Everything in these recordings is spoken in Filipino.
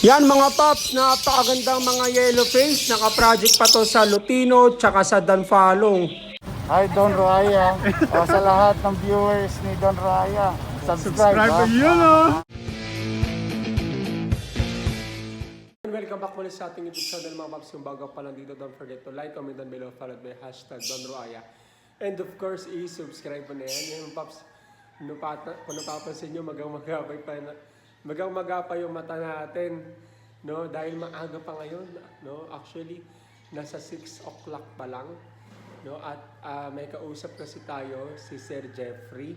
Yan mga paps, napakagandang mga yellow face. Naka-project pa to sa Lutino tsaka sa Danfalong. Hi Don Raya. o, sa lahat ng viewers ni Don Raya. Subscribe, ha? yun! Welcome back muli sa ating YouTube channel mga paps. Kung bago pa lang dito, don't forget to like, comment down below, followed by hashtag Don Roaya. And of course, i-subscribe mo na yan. Yung paps, nupata, kung napapansin nyo, magang magapay pa na, magang magapay yung mata natin. No? Dahil maaga pa ngayon. No? Actually, nasa 6 o'clock pa lang. No? At ah, may kausap kasi tayo, si Sir Jeffrey.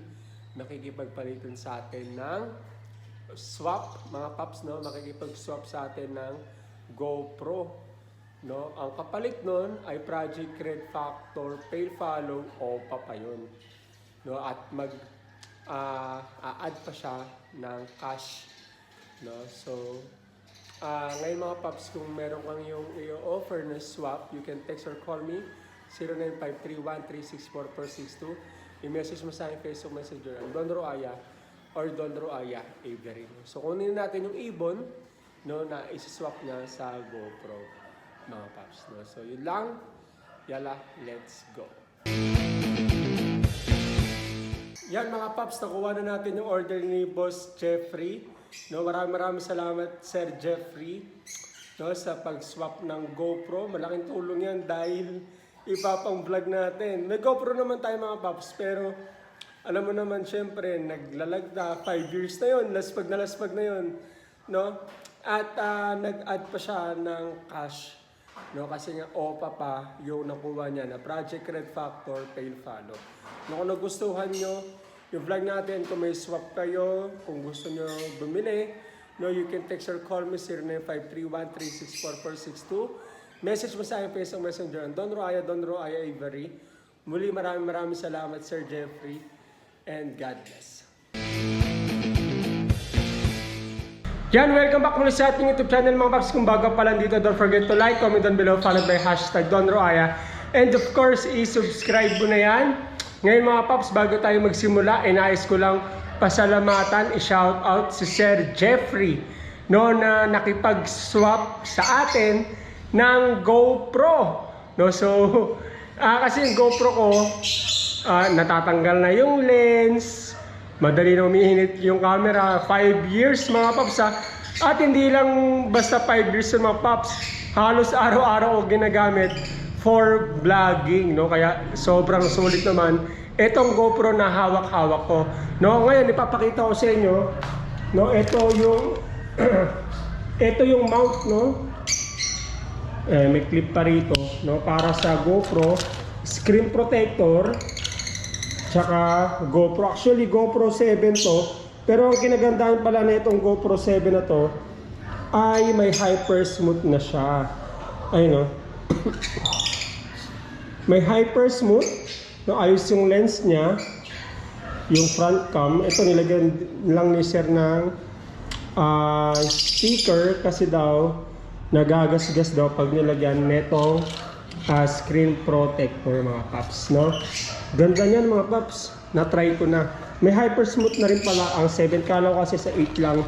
Nakikipagpalitan sa atin ng swap, mga paps, no? Makikipag-swap sa atin ng GoPro. No? Ang kapalit nun ay Project Red Factor, Pay Follow, o pa yun. No? At mag ah, a-add pa siya ng cash. No? So, ah ngayon mga paps, kung meron kang yung i-offer na swap, you can text or call me 0953-1364462. I-message mo sa akin Facebook Messenger ang Don Roaya or Don Roaya Avery. So, kunin natin yung ibon no, na isi-swap niya sa GoPro mga paps. No? So, yun lang. Yala, let's go. Yan mga paps, nakuha na natin yung order ni Boss Jeffrey. No, maraming maraming salamat Sir Jeffrey no, sa pag-swap ng GoPro. Malaking tulong yan dahil ipapang vlog natin. May GoPro naman tayo mga paps, pero alam mo naman syempre, naglalagda, 5 years na yon laspag na laspag na yon no? At ah, nag-add pa siya ng cash, no? Kasi nga OPA pa yung nakuha niya na Project Red Factor Pay Follow. No, kung nagustuhan nyo yung vlog natin, kung may swap kayo, kung gusto nyo bumili, no, you can text or call me 0953-1364462. Message mo sa akin Facebook Messenger Don Roaya, Don Roaya Avery. Muli maraming maraming salamat Sir Jeffrey and God bless. Yan, welcome back muli sa ating YouTube channel mga paps. Kung bago pa lang dito, don't forget to like, comment down below, followed by hashtag Don Roaya. And of course, i-subscribe mo na yan. Ngayon mga paps, bago tayo magsimula, inayos ko lang pasalamatan, i-shout out si Sir Jeffrey no, na nakipag-swap sa atin ng GoPro. No, so, ah, kasi yung GoPro ko, ah, natatanggal na yung lens, madali na umiinit yung camera, 5 years mga paps ha. At hindi lang basta 5 years yung mga paps, halos araw-araw ko ginagamit for vlogging, no? Kaya sobrang sulit naman itong GoPro na hawak-hawak ko. No, ngayon ipapakita ko sa inyo, no, ito yung ito yung mount, no? Eh, may clip pa rito, no, para sa GoPro screen protector tsaka GoPro. Actually, GoPro 7 to. Pero ang kinagandahan pala na itong GoPro 7 na to ay may hyper smooth na siya. Ayun, no? May hyper smooth. No, ayos yung lens niya. Yung front cam. Ito nilagyan lang ni Sir ng ah, sticker kasi daw nagagasgas daw pag nilagyan netong ah, screen protector mga paps. No? Ganda niyan mga paps. Na-try ko na. May hyper smooth na rin pala ang 7. Kala ko kasi sa 8 lang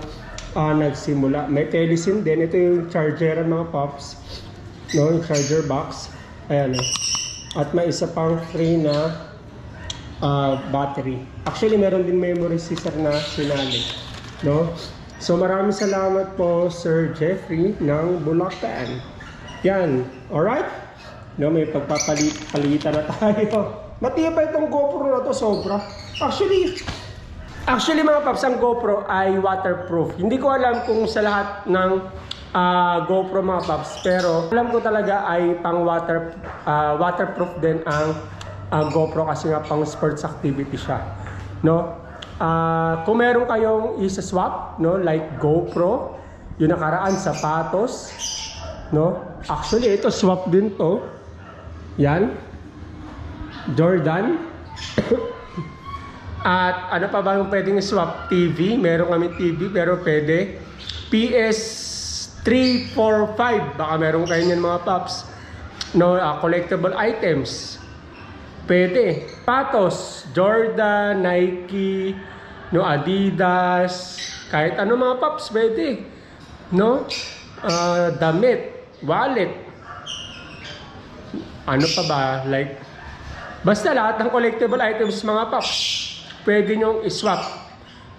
ah, nagsimula. May telesim din. Ito yung charger mga paps. No, yung charger box. Ayan. oh. At may isa pang free na ah, battery. Actually, meron din memory si Sir na sinali. No? So maraming salamat po Sir Jeffrey ng Bulacan. Yan. Alright? No, may pagpapalitan na tayo. Matibay itong GoPro na to sobra. Actually, Actually mga paps, ang GoPro ay waterproof. Hindi ko alam kung sa lahat ng ah, GoPro mga paps, pero alam ko talaga ay pang water, ah, waterproof din ang ang GoPro kasi nga pang sports activity siya. No? Ah, kung meron kayong isa-swap, no, like GoPro, yung nakaraan sapatos, no? Actually ito swap din to. Yan. Jordan. At ano pa ba yung pwedeng swap? TV. Meron kami TV pero pwede. PS345. Baka meron kayo niyan mga paps. No, ah, collectible items. Pwede. Patos, Jordan, Nike, no, Adidas, kahit ano mga paps, pwede. no? Ah, damit, wallet. Ano pa ba? Like, basta lahat ng collectible items mga paps, pwede nyong iswap.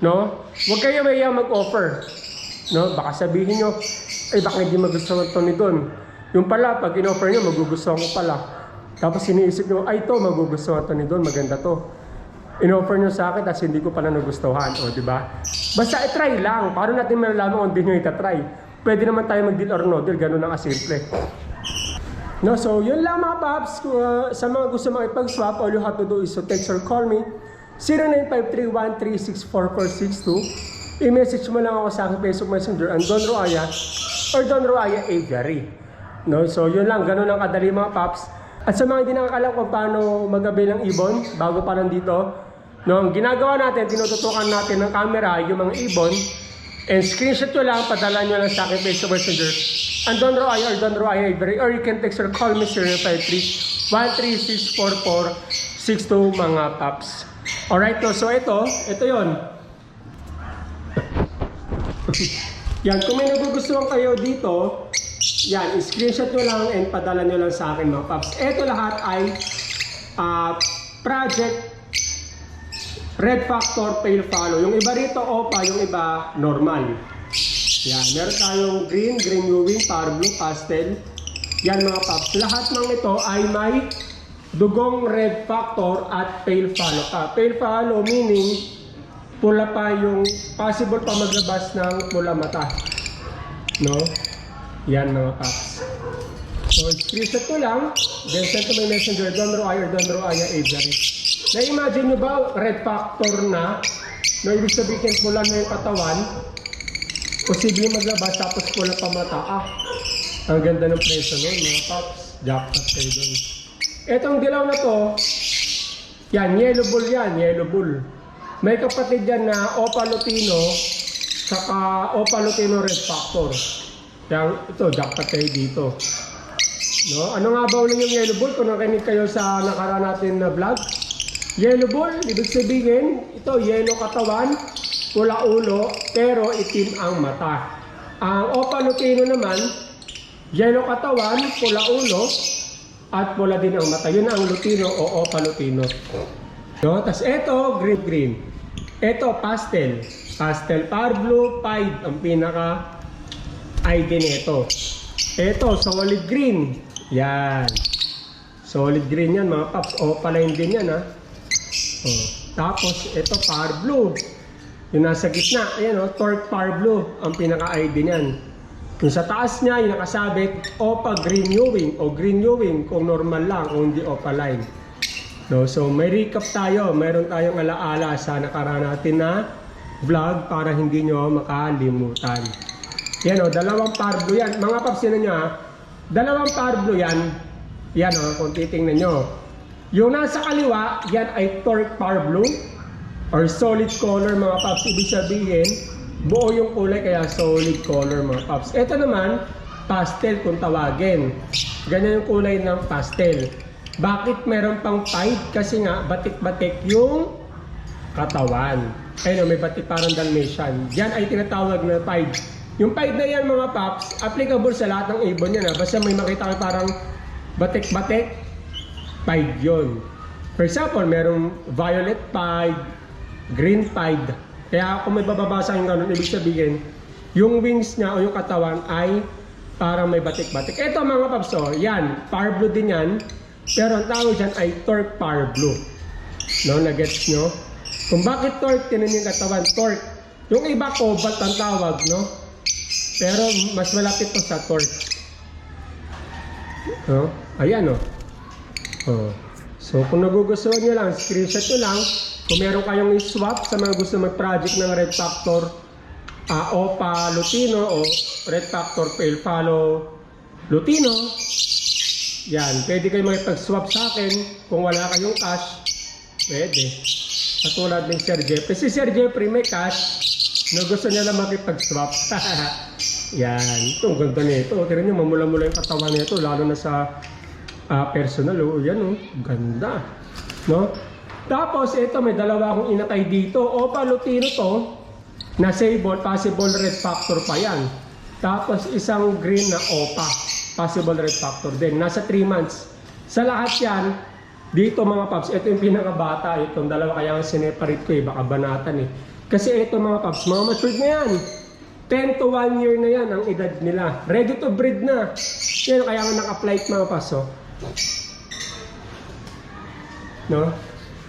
No? Huwag kayo maya mag-offer. No? Baka sabihin nyo, ay baka hindi magustuhan ito ni Don. Yung pala, pag in-offer nyo, magugustuhan ko pala. Tapos iniisip nyo, ay ito, magugustuhan ito ni Don, maganda to. In-offer nyo sa akin, tapos hindi ko pala nagustuhan. O, di ba? Basta i-try lang. Paano natin malalaman kung hindi nyo itatry? Pwede naman tayo mag-deal or no deal, ganun ang asimple. No, so yun lang mga paps. Kung, uh, sa mga gusto makipag-swap, all you have to do is to text or call me 0953-136-4462. I-message mo lang ako sa aking Facebook Messenger ang Don Roaya or Don Roaya Aviary. No, so yun lang, ganun ang kadali mga paps. At sa mga hindi nakakalam kung paano mag-avail ng ibon, bago pa nandito, no, ang ginagawa natin, tinututukan natin ng camera yung mga ibon, And screenshot nyo lang, padala nyo lang sa akin Facebook Messenger. And Don Roaya or Don Roaya Ivory. Or you can text or call me 053-136-4462 mga paps. Alright, no? so ito, ito yon. yan, kung may nagugustuhan kayo dito, yan, screenshot nyo lang and padala nyo lang sa akin mga paps. Ito lahat ay ah, project Red Factor Pale Follow. Yung iba rito OPA, yung iba normal. Yan, meron tayong green, green Ewing, power blue, pastel. Yan mga paps. Lahat ng ito ay may dugong red factor at pale follow pa. Pale follow meaning pula pa yung possible pa maglabas ng pula mata. No? Yan mga paps. So, screenshot ko lang, then send to my messenger, Don Roaya or Don Roaya Avery. Na-imagine nyo ba, red factor na, na ibig sabihin pula na yung katawan, posible maglabas tapos pula pa mata. Ah, ang ganda ng presyo nun, mga paps. Jackpot kayo dun. Etong dilaw na to, yan, yellow bull yan, yellow bull. May kapatid yan na Opa Lutino, saka Opa Lutino Red Factor. Yan, ito, jackpot kayo dito. No? Ano nga ba ulit yung yellow bull? Kung nakinig kayo sa nakaraan natin na vlog. Yellow bull, ibig sabihin, ito yellow katawan, pula ulo, pero itim ang mata. Ang Opa Lutino naman, yellow katawan, pula ulo, at pula din ang mata. Yun ang Lutino o Opa Lutino. No? Tapos ito, green green. Ito, pastel. Pastel par blue, pied ang pinaka ID nito. Ito, solid green. Yan. Solid green yan mga paps. O palain din yan ha. Oh. Tapos ito par blue. Yung nasa gitna, ayan o, torque par blue ang pinaka-ID niyan. Yung sa taas niya, yung nakasabit, OPA green Ewing o green Ewing kung normal lang, kung hindi OPA line. No, so may recap tayo, meron tayong alaala sa nakaraan natin na vlog para hindi nyo makalimutan. Yan o, dalawang par blue yan. Mga paps, yun nyo ha. Dalawang par blue yan. Yan o, kung titingnan nyo. Yung nasa kaliwa, yan ay torque par blue or solid color mga paps. Ibig sabihin, buo yung kulay kaya solid color mga paps. Ito naman, pastel kung tawagin. Ganyan yung kulay ng pastel. Bakit meron pang pied? Kasi nga, batik-batik yung katawan. Ayun, may batik parang Dalmatian. Yan ay tinatawag na pied. Yung pied na yan mga paps, applicable sa lahat ng ibon yan. Ha? Basta may makita kayo parang batik-batik, pied yun. For example, merong violet pied, green pied. Kaya kung may bababasa yung ganun, ibig sabihin, yung wings niya o yung katawan ay parang may batik-batik. Ito mga paps, oh, yan, par blue din yan. Pero ang tawag dyan ay torque par blue. No, na-gets nyo? Kung bakit torque, tinan yung katawan, torque. Yung iba cobalt ang tawag, no? Pero mas malapit to sa torque. No? Ayan, oh. Oh. So, kung nagugustuhan nyo lang, screenshot nyo lang. Kung meron kayong i-swap sa mga gusto mag-project ng Red Factor ah, OPA Lutino o Red Factor Pale Follow Lutino, yan, pwede kayo makipag-swap sa akin. Kung wala kayong cash, pwede. Katulad ng Sir Jeffrey. Si Sir Jeffrey may cash na gusto niya lang makipag-swap. yan, ito, ang ganda nito. Tira niyo, mamula-mula yung katawan nito, lalo na sa ah, personal. Oh, yan, oh, ganda. No? Tapos, ito, may dalawa akong inatay dito. Opa Lutino to, na sable, possible red factor pa yan. Tapos isang green na OPA, possible red factor din. Nasa 3 months. Sa lahat yan, dito mga paps, ito yung pinakabata, itong dalawa, kaya sineparate ko eh, baka banatan eh. Kasi ito mga paps, mga matured na yan. 10 to 1 year na yan ang edad nila. Ready to breed na. Yan, kaya nga naka-flight mga paps, oh. No?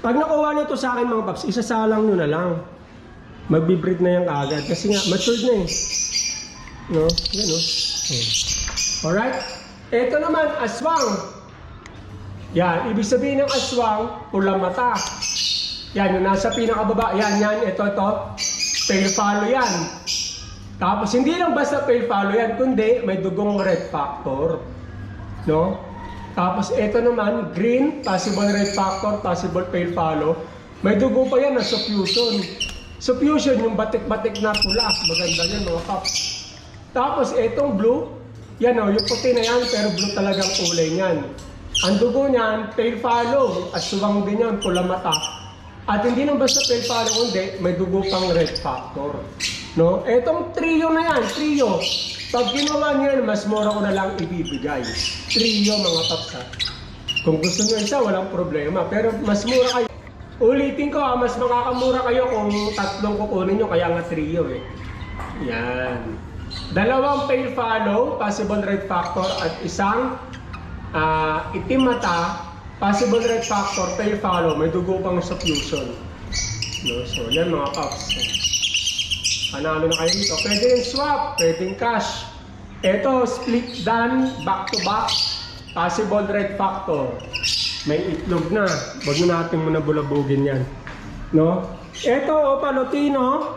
Pag nakuha nyo to sa akin mga paps, isasalang nyo na lang. Magbi-breed na yan kaagad. Kasi nga, matured na eh. No? Yan o. Alright? Ito naman, aswang. Yan, ibig sabihin ng aswang, pulang mata. Yan, yung nasa pinakababa. Yan, yan, ito, ito. Pale follow yan. Tapos, hindi lang basta pale follow yan, kundi may dugong red factor. No? Tapos, ito naman, green, possible red factor, possible pale follow. May dugo pa yan na suffusion. Suffusion, yung batik-batik na pula. Maganda yan, mga paps. Tapos, itong blue, yan o, yung puti na yan, pero blue talagang kulay niyan. Ang dugo niyan, pale follow, aswang din yan, pula mata. At hindi nang basta pale follow, kundi may dugo pang red factor. No? Etong trio na yan, trio. Pag ginawa niyan, mas mura ko na lang ibibigay. Trio mga paps ha. Kung gusto nyo isa, walang problema. Pero mas mura kayo. Ulitin ko mas makakamura kayo kung tatlong kukunin nyo, kaya nga trio eh. Yan. Dalawang pale follow, possible red factor, at isang ah, itim mata, possible red factor, pale follow, may dugo pang suffusion. No? So, yan mga paps. Panalo na kayo dito. Pwede rin swap, pwede rin cash. Ito, split done, back to back, possible red factor. May itlog na. Huwag na natin muna bulabugin yan. No? Ito, Opa Lutino.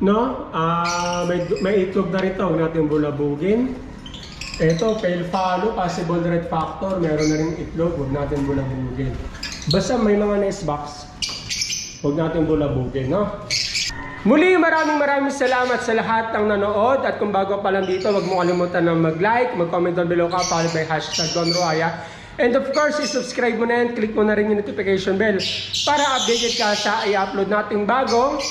No? Ah, may, may itlog na rito. Huwag natin bulabugin. Ito, pale follow, possible red factor. Meron na rin itlog. Huwag natin bulabugin. Basta may mga nest box. Huwag natin bulabugin, no? Muli, maraming maraming salamat sa lahat ng nanood. At kung bago pa lang dito, huwag mo kalimutan na mag-like, mag-comment down below ka, follow by hashtag Don Roaya. And of course, i-subscribe mo na yan, click mo na rin yung notification bell para updated ka sa i-upload nating bagong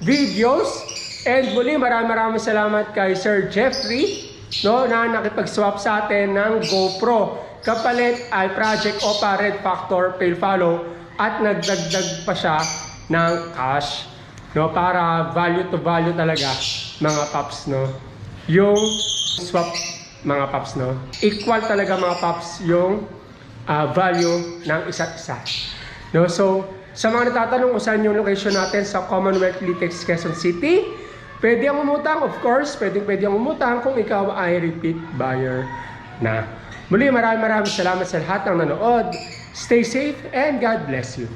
videos. And muli, maraming maraming salamat kay Sir Jeffrey no, na nakipag-swap sa atin ng GoPro. Kapalit ay Project Opa Red Factor Pale Follow at nagdagdag pa siya ng cash no para value to value talaga mga paps no yung swap mga paps no equal talaga mga paps yung ah, value ng isa't isa no so sa mga natatanong kung saan yung location natin sa Commonwealth Litex Quezon City pwede ang umutang of course. Pwede pwede ang umutang kung ikaw ay repeat buyer na. Muli maraming maraming salamat sa lahat ng nanood. Stay safe and God bless you